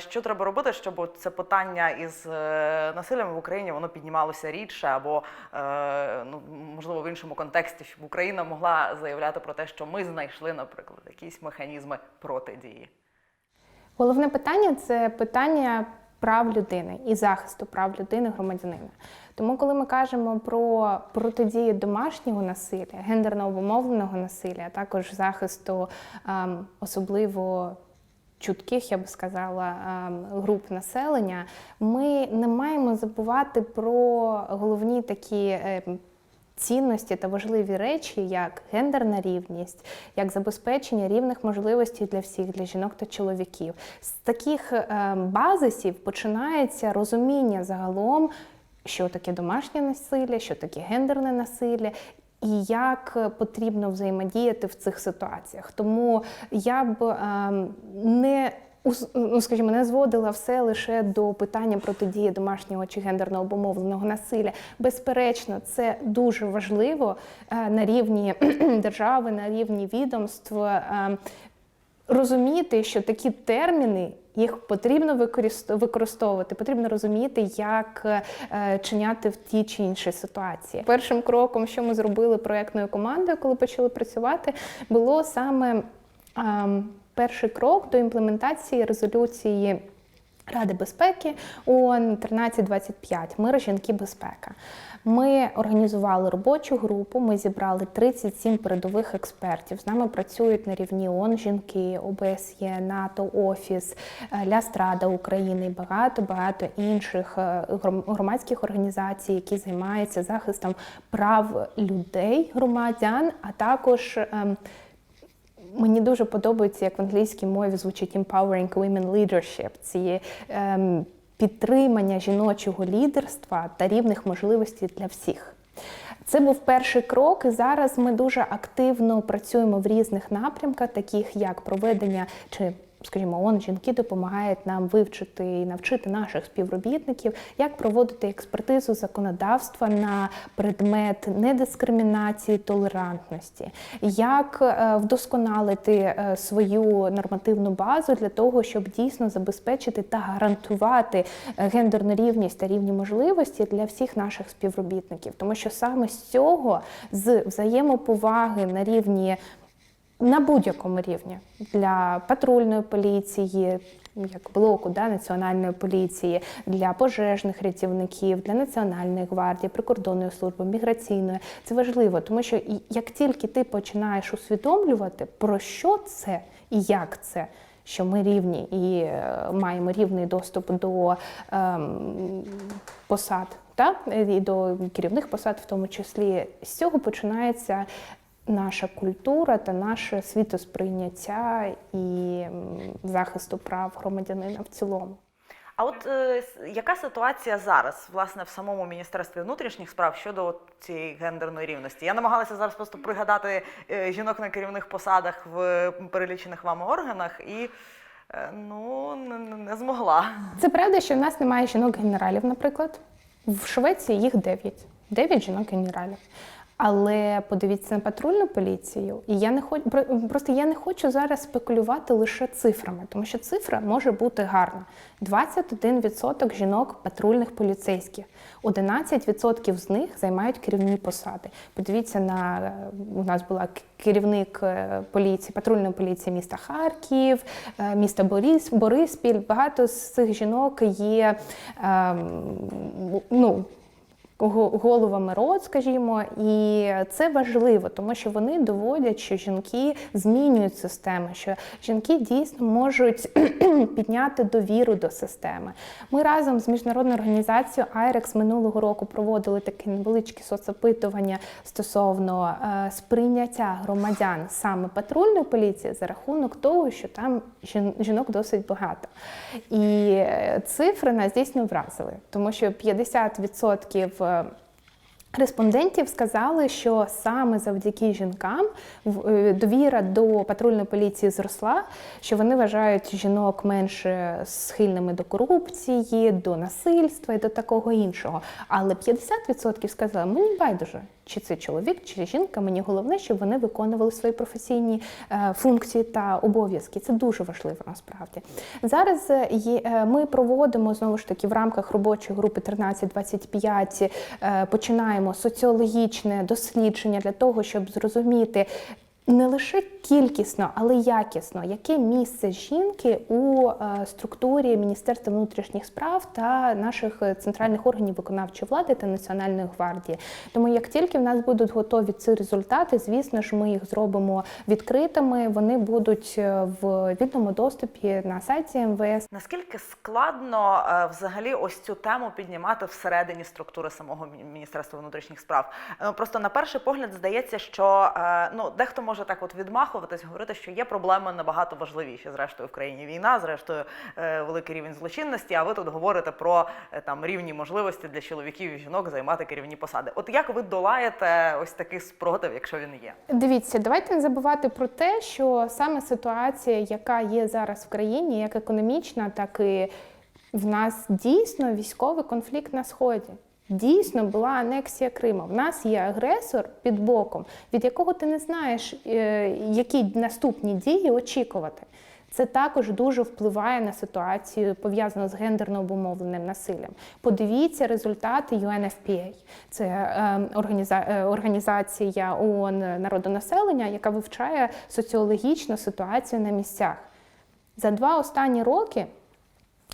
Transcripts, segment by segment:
що треба робити, щоб це питання із е, насиллям в Україні воно піднімалося рідше, або е, ну можливо в іншому контексті, щоб Україна могла заявляти про те, що ми знайшли, наприклад, якісь механізми протидії. Головне питання це питання прав людини і захисту прав людини громадянина. Тому, коли ми кажемо про протидію домашнього насилля, гендерно обумовленого насилля, а також захисту ем, особливо чутких, я би сказала, ем, груп населення, ми не маємо забувати про головні такі. ем, цінності та важливі речі, як гендерна рівність, як забезпечення рівних можливостей для всіх, для жінок та чоловіків. З таких е, базисів починається розуміння загалом, що таке домашнє насилля, що таке гендерне насилля. І як потрібно взаємодіяти в цих ситуаціях. Тому я б ем, не ну, скажімо, не зводила все лише до питання протидії домашнього чи гендерно обумовленого насилля. Безперечно, це дуже важливо е, на рівні держави, на рівні відомств. Розуміти, що такі терміни їх потрібно використ- використовувати, потрібно розуміти, як е, чиняти в тій чи іншій ситуації. Першим кроком, що ми зробили проектною командою, коли почали працювати, було саме ем, перший крок до імплементації резолюції. Ради безпеки ООН 1325 Мир, жінки, безпека. Ми організували робочу групу. Ми зібрали 37 передових експертів. З нами працюють на рівні ООН жінки, ОБСЄ, НАТО, Офіс, е, Лястрада України і багато багато інших е, громадських організацій, які займаються захистом прав людей, громадян, а також ем, Мені дуже подобається, як в англійській мові звучить empowering women leadership. Ці ем, підтримання жіночого лідерства та рівних можливостей для всіх. Це був перший крок, і зараз ми дуже активно працюємо в різних напрямках, таких як проведення чи Скажімо, ООН жінки допомагають нам вивчити і навчити наших співробітників, як проводити експертизу законодавства на предмет недискримінації, толерантності, як е, вдосконалити е, свою нормативну базу для того, щоб дійсно забезпечити та гарантувати е, гендерну рівність та рівні можливості для всіх наших співробітників, тому що саме з цього з взаємоповаги на рівні на будь-якому рівні для патрульної поліції, як блоку да, національної поліції, для пожежних рятівників, для національної гвардії, прикордонної служби, міграційної. Це важливо, тому що як тільки ти починаєш усвідомлювати, про що це і як це. Що ми рівні і е, маємо рівний доступ до ем, посад, та і до керівних посад, в тому числі з цього починається наша культура та наше світосприйняття і захисту прав громадянина в цілому. А от е, яка ситуація зараз, власне, в самому міністерстві внутрішніх справ щодо от цієї гендерної рівності? Я намагалася зараз просто пригадати е, жінок на керівних посадах в перелічених вами органах і е, ну не змогла. Це правда, що в нас немає жінок-генералів, наприклад. В Швеції їх 9. 9 жінок-генералів. Але подивіться на патрульну поліцію, і я не хочу просто я не хочу зараз спекулювати лише цифрами, тому що цифра може бути гарна. 21% жінок патрульних поліцейських, 11% з них займають керівні посади. Подивіться на у нас була керівник е, поліції, патрульної поліції міста Харків, е, міста Борис, Бориспіль. Багато з цих жінок є ем, ну, го- головами род, скажімо, і це важливо, тому що вони доводять, що жінки змінюють систему, що жінки дійсно можуть підняти довіру до системи. Ми разом з міжнародною організацією IREX минулого року проводили таке невеличке соцопитування стосовно е, сприйняття громадян саме патрульної поліції за рахунок того, що там жінок досить багато. І е, цифри нас дійсно вразили, тому що 50% е, Респондентів сказали, що саме завдяки жінкам е, довіра до патрульної поліції зросла, що вони вважають жінок менш схильними до корупції, до насильства і до такого іншого. Але 50% сказали, мені байдуже, чи це чоловік, чи жінка. Мені головне, щоб вони виконували свої професійні е, функції та обов'язки. Це дуже важливо насправді. Зараз е, е, ми проводимо знову ж таки в рамках робочої групи 1325 е, починаємо соціологічне дослідження для того, щоб зрозуміти. Не лише кількісно, але якісно, яке місце жінки у е, структурі Міністерства внутрішніх справ та наших е, центральних органів виконавчої влади та Національної гвардії. Тому як тільки в нас будуть готові ці результати, звісно ж, ми їх зробимо відкритими. Вони будуть е, в вільному доступі на сайті МВС. Наскільки складно взагалі ось цю тему піднімати всередині структури самого Міністерства внутрішніх справ? Просто на перший погляд здається, що ну дехто може так от відмахуватись, говорити, що є проблеми набагато важливіші. Зрештою, в країні війна, зрештою, е, великий рівень злочинності. А ви тут говорите про е, там рівні можливості для чоловіків і жінок займати керівні посади. От як ви долаєте ось такий спротив, якщо він є? Дивіться, давайте не забувати про те, що саме ситуація, яка є зараз в країні, як економічна, так і в нас дійсно військовий конфлікт на сході. Дійсно була анексія Криму. В нас є агресор під боком, від якого ти не знаєш, е, які наступні дії очікувати. Це також дуже впливає на ситуацію, пов'язану з гендерно обумовленим насиллям. Подивіться результати UNFPA. Це е, е, організація ООН народонаселення, яка вивчає соціологічну ситуацію на місцях. За два останні роки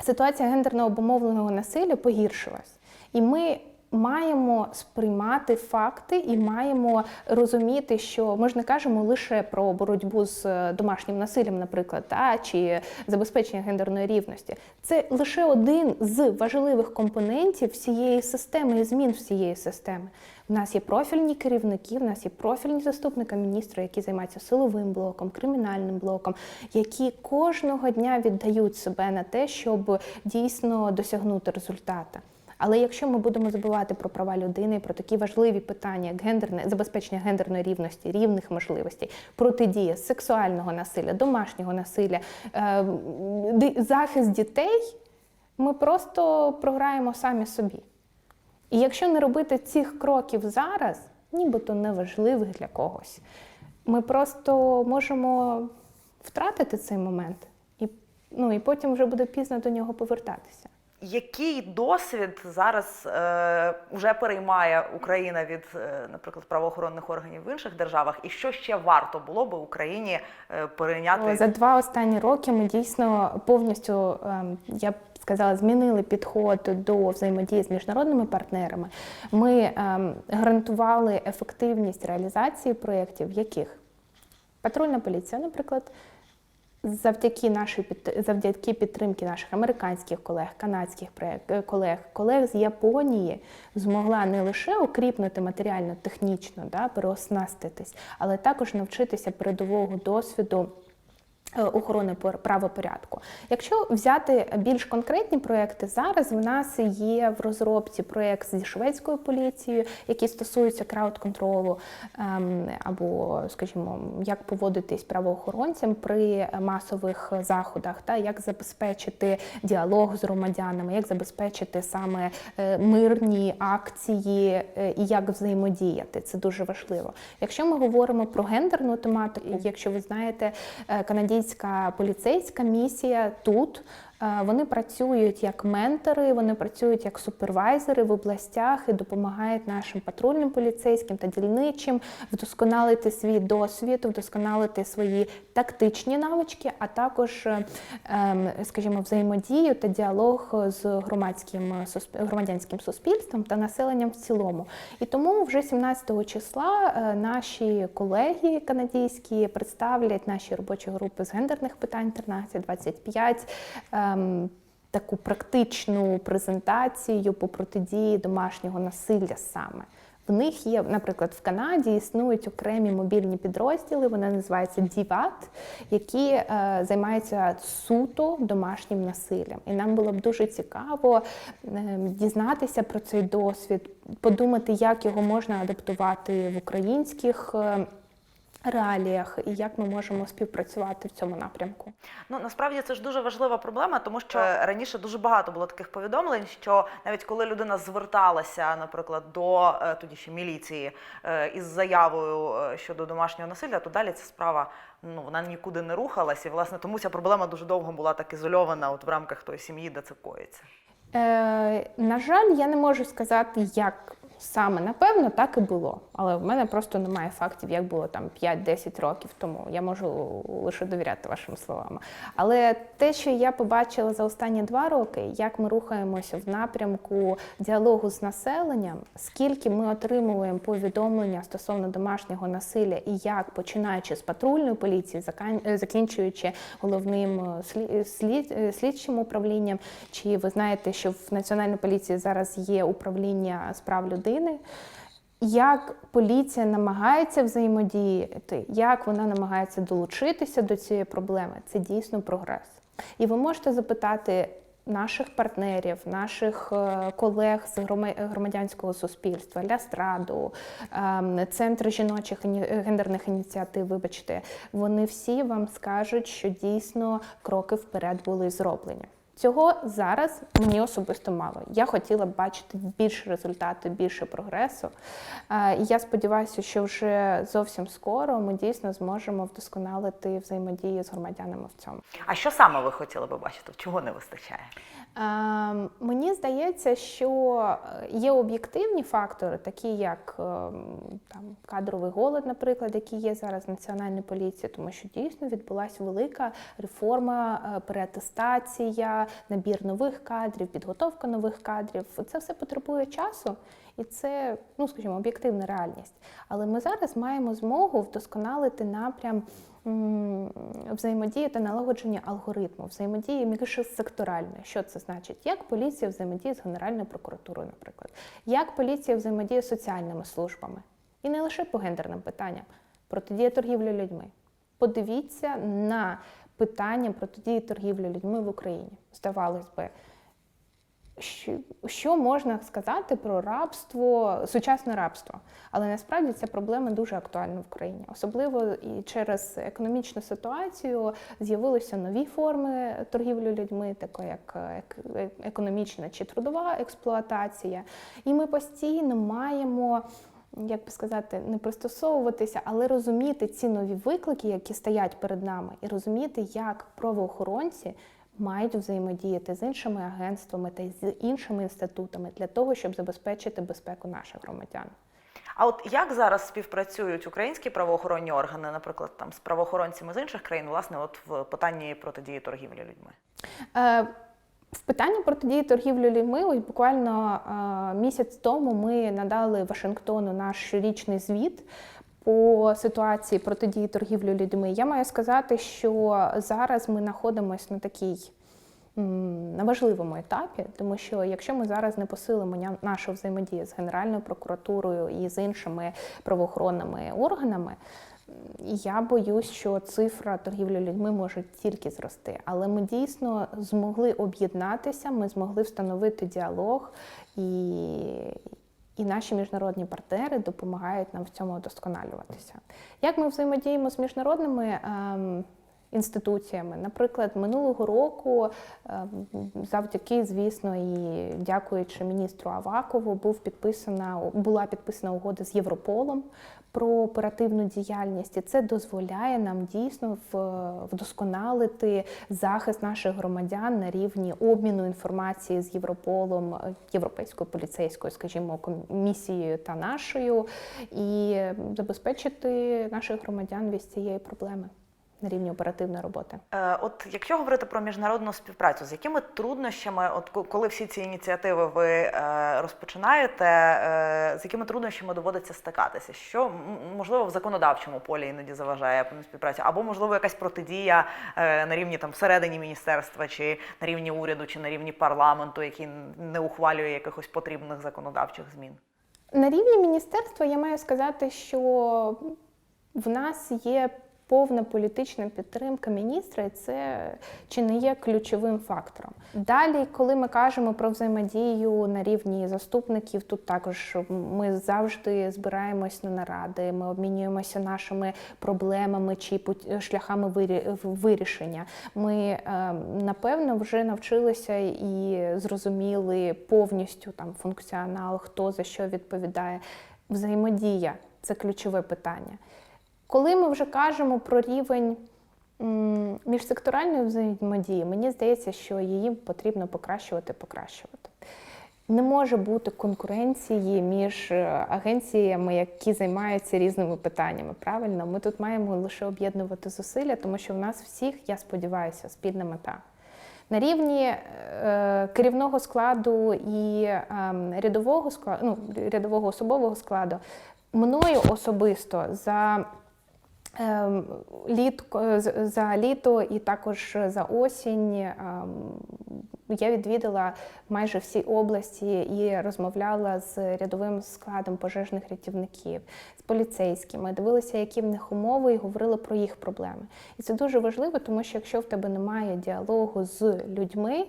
ситуація гендерно обумовленого насилля погіршилась. І ми маємо сприймати факти і маємо розуміти, що ми ж не кажемо лише про боротьбу з е, домашнім насиллям, наприклад, та, чи забезпечення гендерної рівності. Це лише один з важливих компонентів всієї системи і змін всієї системи. У нас є профільні керівники, в нас є профільні заступники міністра, які займаються силовим блоком, кримінальним блоком, які кожного дня віддають себе на те, щоб дійсно досягнути результата. Але якщо ми будемо забувати про права людини, про такі важливі питання, як гендерне забезпечення гендерної рівності, рівних можливостей, протидія сексуального насилля, домашнього насилля, е, захист дітей, ми просто програємо самі собі. І якщо не робити цих кроків зараз, нібито неважливих для когось, ми просто можемо втратити цей момент, ну, і потім вже буде пізно до нього повертатися. Який досвід зараз е, вже переймає Україна від, е, наприклад, правоохоронних органів в інших державах, і що ще варто було би Україні е, перейняти? За два останні роки ми дійсно повністю, ем, я сказала, змінили підход до взаємодії з міжнародними партнерами. Ми ем, гарантували ефективність реалізації проєктів, яких патрульна поліція, наприклад. Завдяки нашій завдяки підтримки наших американських колег, канадських е, колег, колег з Японії змогла не лише укріпнути матеріально-технічно, да, переоснаститись, але також навчитися передового досвіду. Е, Охорони пор- правопорядку. Якщо взяти більш конкретні проекти, зараз в нас є в розробці проєкт зі шведською поліцією, який стосується крауд-контролу ем, або, скажімо, як поводитись правоохоронцям при масових заходах, та як забезпечити діалог з громадянами, як забезпечити саме е, мирні акції е, і як взаємодіяти. Це дуже важливо. Якщо ми говоримо про гендерну тематику, якщо ви знаєте, е, канадійська поліцейська місія тут. Е, Вони працюють як ментори, вони працюють як супервайзери в областях і допомагають нашим патрульним поліцейським та дільничим вдосконалити свій досвід, вдосконалити свої тактичні навички, а також, е, ем, скажімо, взаємодію та діалог з громадським громадянським суспільством та населенням в цілому. І тому вже 17 числа е, наші колеги канадійські представлять наші робочі групи з гендерних питань 13-25 ем, таку практичну презентацію по протидії домашнього насилля саме. В них є, наприклад, в Канаді існують окремі мобільні підрозділи, вони називаються DIVAT, які е, займаються суто домашнім насиллям. І нам було б дуже цікаво е, дізнатися про цей досвід, подумати, як його можна адаптувати в українських. е, реаліях і як ми можемо співпрацювати в цьому напрямку. Ну насправді це ж дуже важлива проблема, тому що раніше дуже багато було таких повідомлень, що навіть коли людина зверталася, наприклад, до е, тоді ще міліції е, із заявою е, щодо домашнього насилля, то далі ця справа ну вона нікуди не рухалась, і власне тому ця проблема дуже довго була так ізольована, от в рамках тої сім'ї, де це коїться. Е, на жаль, я не можу сказати, як саме напевно так і було. Але в мене просто немає фактів, як було там 5-10 років тому. Я можу лише довіряти вашим словам. Але те, що я побачила за останні два роки, як ми рухаємося в напрямку діалогу з населенням, скільки ми отримуємо повідомлення стосовно домашнього насилля, і як починаючи з патрульної поліції, е, закінчуючи головним е, е, слідчим управлінням, чи ви знаєте, що в національній поліції зараз є управління справ людини. Як поліція намагається взаємодіяти, як вона намагається долучитися до цієї проблеми, це дійсно прогрес. І ви можете запитати наших партнерів, наших е, колег з громадянського суспільства, Лястраду, ем, Центр жіночих гендерних ініціатив, вибачте, вони всі вам скажуть, що дійсно кроки вперед були зроблені. Цього зараз мені особисто мало. Я хотіла б бачити більше результату, більше прогресу. Е, я сподіваюся, що вже зовсім скоро ми дійсно зможемо вдосконалити взаємодію з громадянами в цьому. А що саме ви хотіли би бачити? Чого не вистачає? Ем, Мені здається, що е, є об'єктивні фактори, такі як ем, там кадровий голод, наприклад, який є зараз в національній поліції, тому що дійсно відбулася велика реформа, е, переатестація, набір нових кадрів, підготовка нових кадрів. Це все потребує часу. І це, ну скажімо, об'єктивна реальність. Але ми зараз маємо змогу вдосконалити напрям взаємодії та налагодження алгоритму, взаємодії міжсекторальної. Що це значить? Як поліція взаємодіє з Генеральною прокуратурою, наприклад, як поліція взаємодіє з соціальними службами, і не лише по гендерним питанням, протидія торгівлі людьми. Подивіться на питання протидії торгівлі людьми в Україні. Здавалось би, що, можна сказати про рабство, сучасне рабство? Але насправді ця проблема дуже актуальна в Україні. Особливо і через економічну ситуацію з'явилися нові форми торгівлі людьми, такі як ек- економічна чи трудова експлуатація. І ми постійно маємо. Як би сказати, не пристосовуватися, але розуміти ці нові виклики, які стоять перед нами, і розуміти, як правоохоронці мають взаємодіяти з іншими агентствами та з іншими інститутами для того, щоб забезпечити безпеку наших громадян. А от як зараз співпрацюють українські правоохоронні органи, наприклад, там з правоохоронцями з інших країн, власне, от в питанні протидії торгівлі людьми? Е, В питанні протидії торгівлі людьми, ось буквально е, місяць тому ми надали Вашингтону наш щорічний звіт. По ситуації протидії торгівлі людьми, я маю сказати, що зараз ми знаходимося на такій на важливому етапі, тому що якщо ми зараз не посилимо нашу взаємодію з Генеральною прокуратурою і з іншими правоохоронними органами, я боюсь, що цифра торгівлі людьми може тільки зрости. Але ми дійсно змогли об'єднатися, ми змогли встановити діалог, і, і наші міжнародні партнери допомагають нам в цьому вдосконалюватися. Як ми взаємодіємо з міжнародними ем, інституціями? Наприклад, минулого року, ем, завдяки, звісно, і дякуючи міністру Авакову, був підписана була підписана угода з Європолом про оперативну діяльність, і це дозволяє нам дійсно вдосконалити захист наших громадян на рівні обміну інформації з Європолом, е, європейською поліцейською, скажімо, комісією та нашою, і забезпечити наших громадян від цієї проблеми на рівні оперативної роботи. Е, От якщо говорити про міжнародну співпрацю, з якими труднощами, от коли всі ці ініціативи ви е, розпочинаєте, е, з якими труднощами доводиться стикатися? Що можливо в законодавчому полі іноді заважає співпрацю, або можливо якась протидія на рівні там всередині міністерства, чи на рівні уряду, чи на рівні парламенту, який не ухвалює якихось потрібних законодавчих змін? На рівні міністерства я маю сказати, що в нас є повна політична підтримка міністра, і це чи не є ключовим фактором. Далі, коли ми кажемо про взаємодію на рівні заступників, тут також ми завжди збираємось на наради, ми обмінюємося нашими проблемами чи шляхами вирішення. Ми е, напевно вже навчилися і зрозуміли повністю там функціонал, хто за що відповідає. Взаємодія це ключове питання. Коли ми вже кажемо про рівень міжсекторальної взаємодії, мені здається, що її потрібно покращувати, покращувати. Не може бути конкуренції між е, агенціями, які займаються різними питаннями. Правильно, ми тут маємо лише об'єднувати зусилля, тому що в нас всіх, я сподіваюся, спільна мета. На рівні е, керівного складу і е, рядового складу, ну, рядового особового складу, мною особисто за літ, за літо і також за осінь ем, я відвідала майже всі області і розмовляла з рядовим складом пожежних рятівників, з поліцейськими, дивилася, які в них умови, і говорила про їх проблеми. І це дуже важливо, тому що якщо в тебе немає діалогу з людьми,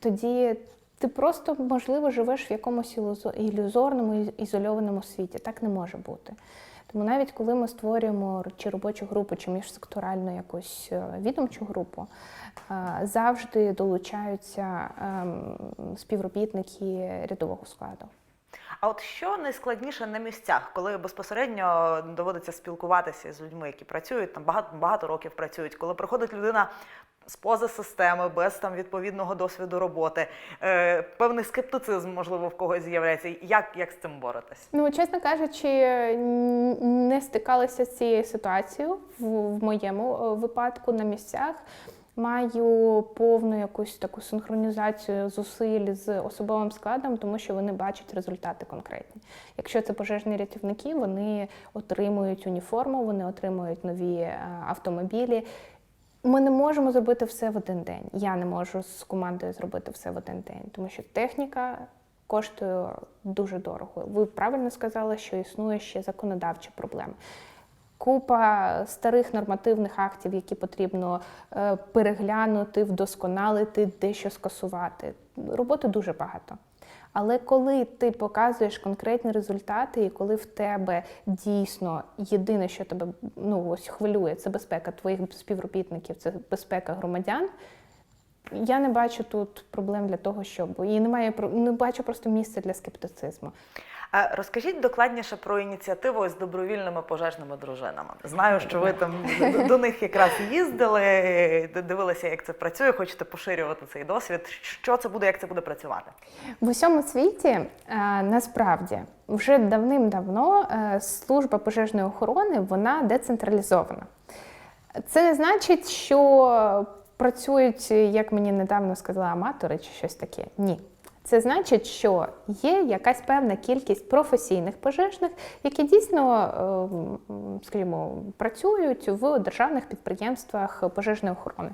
тоді ти просто, можливо, живеш в якомусь ілюзо- ілюзорному, ізольованому світі. Так не може бути. Тому навіть коли ми створюємо чи робочу групу, чи міжсекторальну якусь е, відомчу групу, е, завжди долучаються ем, співробітники рядового складу. А от що найскладніше на місцях, коли безпосередньо доводиться спілкуватися з людьми, які працюють там багато багато років працюють, коли приходить людина з поза системи, без там відповідного досвіду роботи, е, певний скептицизм, можливо, в когось з'являється. Як, як з цим боротись? Ну, чесно кажучи, не стикалася з цією ситуацією в, в моєму е, випадку на місцях. Маю повну якусь таку синхронізацію зусиль з особовим складом, тому що вони бачать результати конкретні. Якщо це пожежні рятівники, вони отримують уніформу, вони отримують нові е, автомобілі. Ми не можемо зробити все в один день. Я не можу з командою зробити все в один день, тому що техніка коштує дуже дорого. Ви правильно сказали, що існує ще законодавчі проблеми. Купа старих нормативних актів, які потрібно е, переглянути, вдосконалити, дещо скасувати. Роботи дуже багато. Але коли ти показуєш конкретні результати, і коли в тебе дійсно єдине, що тебе ну, ось хвилює, це безпека твоїх співробітників, це безпека громадян. Я не бачу тут проблем для того, щоб і немає не бачу просто місця для скептицизму. А розкажіть докладніше про ініціативу з добровільними пожежними дружинами. Знаю, що ви там до- до них якраз їздили, дивилися, як це працює. Хочете поширювати цей досвід. Що це буде, як це буде працювати? В усьому світі е, насправді вже давним-давно е, служба пожежної охорони вона децентралізована. Це не значить, що працюють, як мені недавно сказали, аматори чи щось таке. Ні. Це значить, що є якась певна кількість професійних пожежних, які дійсно, е, скажімо, працюють в державних підприємствах пожежної охорони.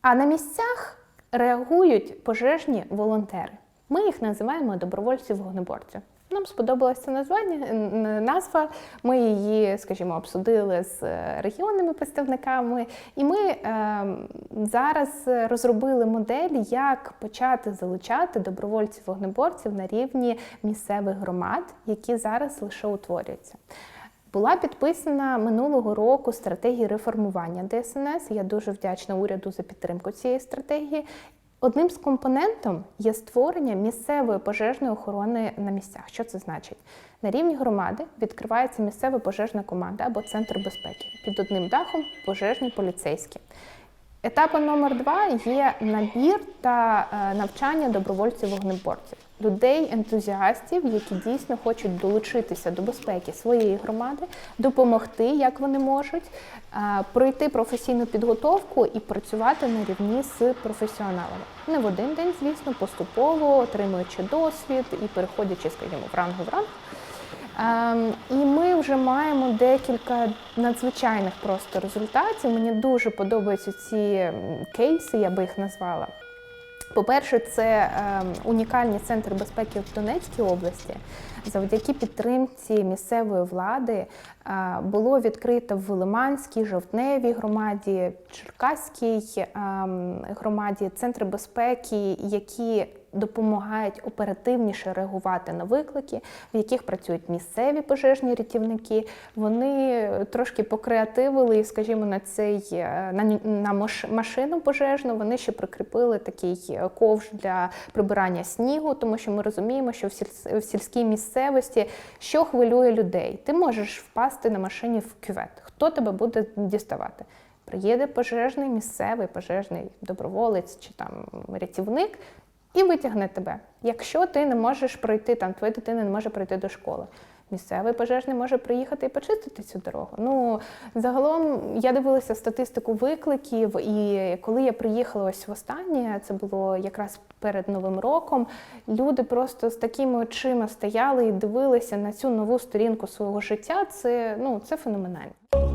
А на місцях реагують пожежні волонтери. Ми їх називаємо добровольці-вогнеборці. Нам сподобалася названня, назва. Ми її, скажімо, обсудили з е, регіонними представниками, і ми е, зараз розробили модель, як почати залучати добровольців-вогнеборців на рівні місцевих громад, які зараз лише утворюються. Була підписана минулого року стратегія реформування ДСНС. Я дуже вдячна уряду за підтримку цієї стратегії. Одним з компонентом є створення місцевої пожежної охорони на місцях. Що це значить? На рівні громади відкривається місцева пожежна команда або центр безпеки. Під одним дахом пожежні поліцейські. Етапом номер два є набір та е, навчання добровольців-вогнеборців, людей, ентузіастів, які дійсно хочуть долучитися до безпеки своєї громади, допомогти, як вони можуть, е, пройти професійну підготовку і працювати на рівні з професіоналами. Не в один день, звісно, поступово отримуючи досвід і переходячи, скажімо, в ранг в ранг. Ем, і ми вже маємо декілька надзвичайних просто результатів. Мені дуже подобаються ці кейси, я би їх назвала. По-перше, це е, унікальні центри безпеки в Донецькій області. Завдяки підтримці місцевої влади е, було відкрито в Лиманській, Жовтневій громаді, Черкаській е, громаді центри безпеки, які допомагають оперативніше реагувати на виклики, в яких працюють місцеві пожежні рятівники. Вони трошки покреативили, скажімо, на цей е, на, на машину пожежну вони ще прикріпили такий е, ковш для прибирання снігу, тому що ми розуміємо, що в, сіль- в сільській місцевості що хвилює людей. Ти можеш впасти на машині в кювет. Хто тебе буде діставати? Приїде пожежний місцевий пожежний доброволець чи там рятівник і витягне тебе. Якщо ти не можеш пройти, там твоя дитина не може пройти до школи. Місцевий пожежний може приїхати і почистити цю дорогу. Ну загалом я дивилася статистику викликів, і коли я приїхала ось востаннє, це було якраз перед новим роком. Люди просто з такими очима стояли і дивилися на цю нову сторінку свого життя. Це ну це феноменально.